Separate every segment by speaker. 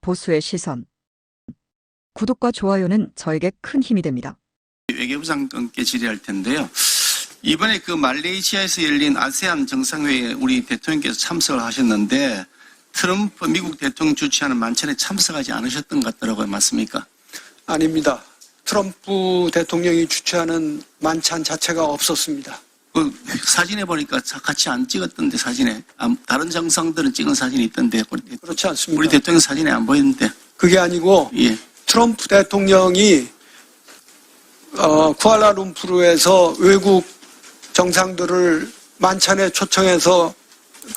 Speaker 1: 보수의 시선. 구독과 좋아요는 저에게 큰 힘이 됩니다.
Speaker 2: 외교부 장관께 질의할 텐데요. 이번에 그 말레이시아에서 열린 아세안 정상회의에 우리 대통령께서 참석을 하셨는데 트럼프 미국 대통령 주최하는 만찬에 참석하지 않으셨던 것 같더라고요. 맞습니까?
Speaker 3: 아닙니다. 트럼프 대통령이 주최하는 만찬 자체가 없었습니다.
Speaker 2: 그 사진에 보니까 같이 안 찍었던데 사진에 아, 다른 정상들은 찍은 사진이 있던데
Speaker 3: 그렇지 않습니다.
Speaker 2: 우리 대통령 사진에 안 보이는데
Speaker 3: 그게 아니고
Speaker 2: 예.
Speaker 3: 트럼프 대통령이 어, 쿠알라룸푸르에서 외국 정상들을 만찬에 초청해서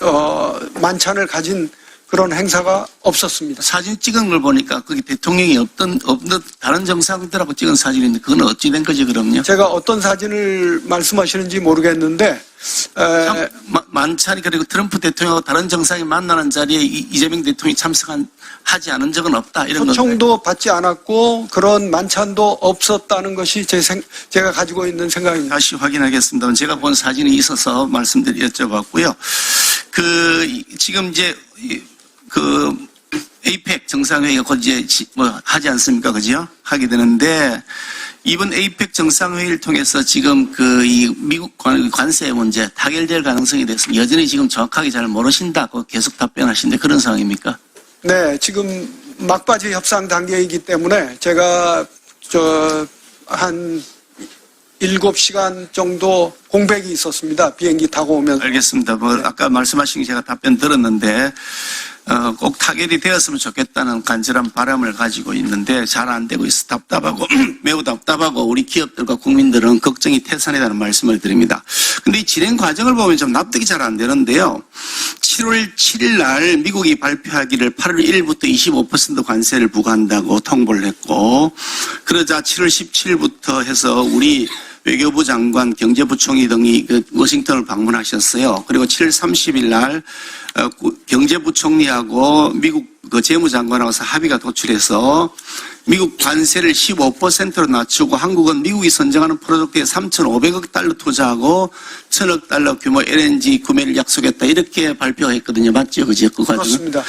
Speaker 3: 어, 만찬을 가진 그런 행사가 없었습니다.
Speaker 2: 사진 찍은 걸 보니까 거기 대통령이 없던 없는 다른 정상들하고 찍은 사진인데 그건 어찌 된 거지 그럼요?
Speaker 3: 제가 어떤 사진을 말씀하시는지 모르겠는데 에,
Speaker 2: 만찬이 그리고 트럼프 대통령하고 다른 정상이 만나는 자리에 이- 이재명 대통령이 참석한 하지 않은 적은 없다 이런
Speaker 3: 초청도 받지 않았고 그런 만찬도 없었다는 것이 제 생, 제가 가지고 있는 생각입니다.
Speaker 2: 다시 확인하겠습니다. 제가 본 사진이 있어서 말씀드리 여쭤봤고요. 그 이- 지금 이제 이- 그 에이펙 정상회의가 곧 이제 지- 뭐 하지 않습니까, 그죠? 하게 되는데 이번 에이펙 정상회의를 통해서 지금 그 이 미국 관- 관세 문제 타결될 가능성에 대해서 여전히 지금 정확하게 잘 모르신다고 계속 답변하시는데 그런 상황입니까?
Speaker 3: 네, 지금 막바지 협상 단계이기 때문에 제가 저 한 7시간 정도 공백이 있었습니다. 비행기 타고 오면서.
Speaker 2: 알겠습니다. 뭐 아까 말씀하신 게 제가 답변 들었는데 어, 꼭 타결이 되었으면 좋겠다는 간절한 바람을 가지고 있는데 잘 안 되고 있어 답답하고 매우 답답하고 우리 기업들과 국민들은 걱정이 태산이라는 말씀을 드립니다. 근데 이 진행 과정을 보면 좀 납득이 잘 안 되는데요. 7월 7일 날 미국이 발표하기를 8월 1일부터 25% 관세를 부과한다고 통보를 했고 그러자 7월 17일부터 해서 우리 외교부 장관, 경제부총리 등이 그 워싱턴을 방문하셨어요. 그리고 7월 30일 날 어, 구- 경제부총리하고 미국 그 재무장관하고서 합의가 도출해서 미국 관세를 15%로 낮추고 한국은 미국이 선정하는 프로젝트에 3,500억 달러 투자하고 1,000억 달러 규모 LNG 구매를 약속했다 이렇게 발표했거든요. 맞죠? 그죠? 그 과정은?
Speaker 3: 그렇습니다.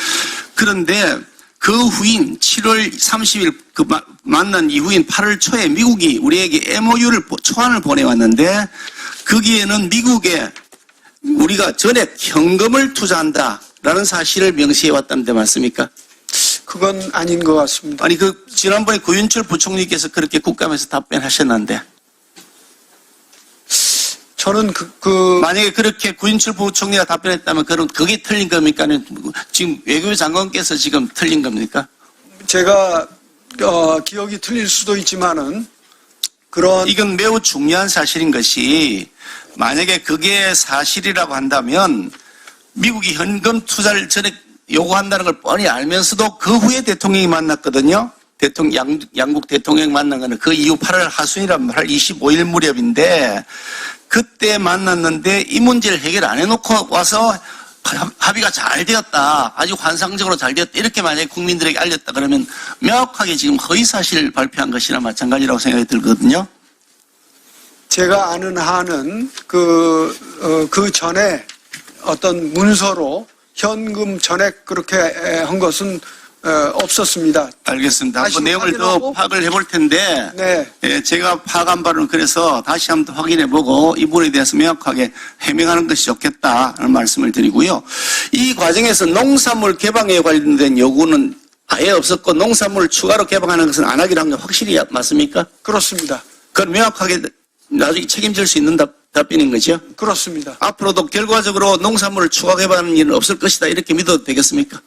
Speaker 2: 그런데 그 후인 7월 30일 그 마- 만난 이후인 8월 초에 미국이 우리에게 MOU를 초안을 보내왔는데 거기에는 미국에 우리가 전액 현금을 투자한다라는 사실을 명시해 왔다는데 맞습니까?
Speaker 3: 그건 아닌 것 같습니다.
Speaker 2: 아니 그 지난번에 구윤철 부총리께서 그렇게 국감에서 답변하셨는데
Speaker 3: 저는 그, 그
Speaker 2: 만약에 그렇게 구윤철 부총리가 답변했다면 그럼 그게 틀린 겁니까? 지금 외교부 장관께서 지금 틀린 겁니까?
Speaker 3: 제가 어, 기억이 틀릴 수도 있지만은 그런
Speaker 2: 이건 매우 중요한 사실인 것이 만약에 그게 사실이라고 한다면 미국이 현금 투자를 전에 요구한다는 걸 뻔히 알면서도 그 후에 대통령이 만났거든요. 대통령, 양, 양국 대통령 만난 거는 그 이후 8월 하순이란 8월 25일 무렵인데 그때 만났는데 이 문제를 해결 안 해놓고 와서 합- 합의가 잘 되었다. 아주 환상적으로 잘 되었다. 이렇게 만약에 국민들에게 알렸다 그러면 명확하게 지금 허위 사실을 발표한 것이나 마찬가지라고 생각이 들거든요.
Speaker 3: 제가 아는 한은 그, 어, 그 전에 어떤 문서로 현금 전액 그렇게 에, 한 것은 어, 없었습니다.
Speaker 2: 알겠습니다.
Speaker 3: 다시
Speaker 2: 한번 내용을 더
Speaker 3: 확인하고?
Speaker 2: 파악을 해볼 텐데,
Speaker 3: 네.
Speaker 2: 예, 제가 파악한 바로는 그래서 다시 한번 더 확인해보고 이 부분에 대해서 명확하게 해명하는 것이 좋겠다는 말씀을 드리고요. 이 과정에서 농산물 개방에 관련된 요구는 아예 없었고 농산물을 추가로 개방하는 것은 안 하기로 한 게 확실히 맞습니까?
Speaker 3: 그렇습니다.
Speaker 2: 그건 명확하게 나중에 책임질 수 있는 답, 답변인 거죠?
Speaker 3: 그렇습니다.
Speaker 2: 앞으로도 결과적으로 농산물을 추가 개방하는 일은 없을 것이다 이렇게 믿어도 되겠습니까?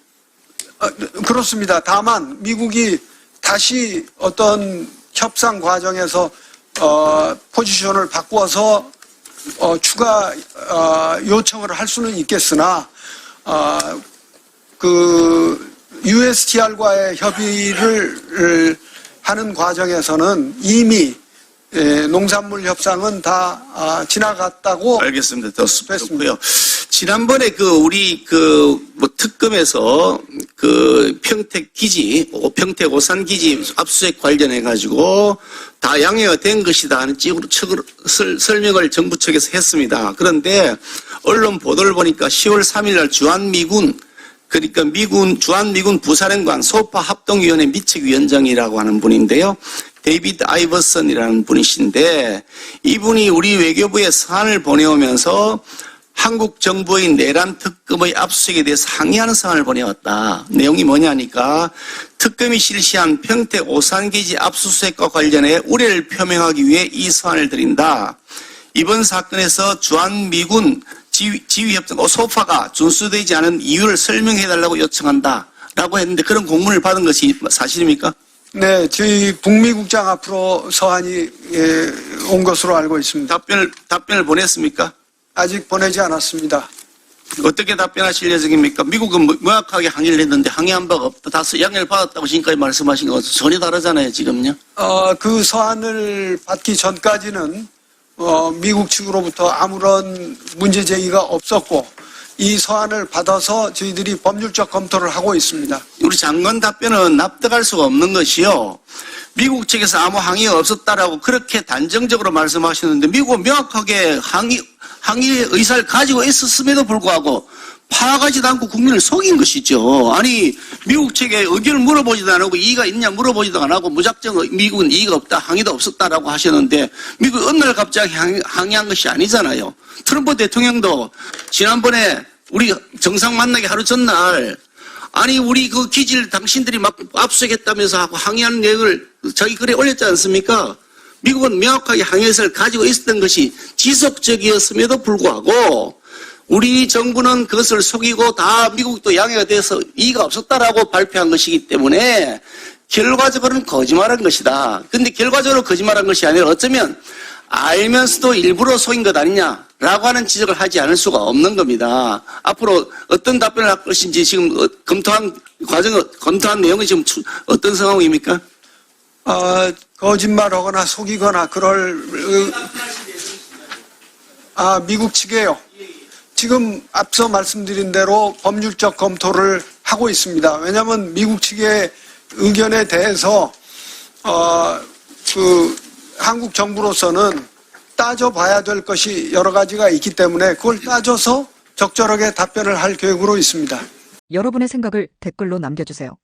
Speaker 3: 어, 그렇습니다. 다만 미국이 다시 어떤 협상 과정에서 어, 포지션을 바꾸어서 어, 추가 어, 요청을 할 수는 있겠으나 어, 그 USTR과의 협의를 하는 과정에서는 이미 예, 농산물 협상은 다 아, 지나갔다고
Speaker 2: 알겠습니다. 좋고요. 지난번에 그 우리 그 뭐 특검에서 그 평택 기지, 오- 평택 오산 기지 압수수색 관련해 가지고 다 양해가 된 것이다 하는 쪽으로 설명을 정부 측에서 했습니다. 그런데 언론 보도를 보니까 10월 3일 날 주한 미군 그러니까 미군 주한미군 부사령관 소파 합동위원회 미책위원장이라고 하는 분인데요. 데이비드 아이버슨이라는 분이신데 이분이 우리 외교부에 사안을 보내오면서 한국 정부의 내란 특검의 압수수색에 대해서 항의하는 사안을 보내왔다. 내용이 뭐냐니까 특검이 실시한 평택 오산기지 압수수색과 관련해 우려를 표명하기 위해 이 사안을 드린다. 이번 사건에서 주한미군 지휘, 지휘협정 어, 소파가 준수되지 않은 이유를 설명해달라고 요청한다. 라고 했는데 그런 공문을 받은 것이 사실입니까?
Speaker 3: 네, 저희 북미국장 앞으로 서한이 예, 온 것으로 알고 있습니다.
Speaker 2: 답변을, 답변을 보냈습니까?
Speaker 3: 아직 보내지 않았습니다.
Speaker 2: 어떻게 답변하실 예정입니까? 미국은 뭐- 명확하게 항의를 했는데 항의한 바가 없다. 다스 양해를 받았다고 지금까지 말씀하신 거 전혀 다르잖아요, 지금요.
Speaker 3: 어, 그 서한을 받기 전까지는 어, 미국 측으로부터 아무런 문제 제기가 없었고 이 서한을 받아서 저희들이 법률적 검토를 하고 있습니다.
Speaker 2: 우리 장관 답변은 납득할 수가 없는 것이요. 미국 측에서 아무 항의가 없었다라고 그렇게 단정적으로 말씀하시는데 미국은 명확하게 항의, 항의의 의사를 가지고 있었음에도 불구하고 파악하지도 않고 국민을 속인 것이죠. 아니 미국 측에 의견을 물어보지도 안 하고 이의가 있냐 물어보지도 안 하고 무작정 미국은 이의가 없다 항의도 없었다라고 하셨는데 미국 어느 날 갑자기 항의, 항의 한 것이 아니잖아요. 트럼프 대통령도 지난번에 우리 정상 만나기 하루 전날 아니 우리 그 기지를 당신들이 막 압수했다면서 하고 항의하는 내용을 자기 글에 올렸지 않습니까? 미국은 명확하게 항의서를 가지고 있었던 것이 지속적이었음에도 불구하고 우리 정부는 그것을 속이고 다 미국도 양해가 돼서 이의가 없었다라고 발표한 것이기 때문에 결과적으로는 거짓말한 것이다. 근데 결과적으로 거짓말한 것이 아니라 어쩌면 알면서도 일부러 속인 것 아니냐라고 하는 지적을 하지 않을 수가 없는 겁니다. 앞으로 어떤 답변을 할 것인지 지금 어, 검토한 과정, 검토한 내용이 지금 추- 어떤 상황입니까?
Speaker 3: 어, 거짓말하거나 속이거나 그럴 어, 아 미국 측에요. 지금 앞서 말씀드린 대로 법률적 검토를 하고 있습니다. 왜냐하면 미국 측의 의견에 대해서 어, 그 한국 정부로서는 따져봐야 될 것이 여러 가지가 있기 때문에 그걸 따져서 적절하게 답변을 할 계획으로 있습니다.
Speaker 1: 여러분의 생각을 댓글로 남겨주세요.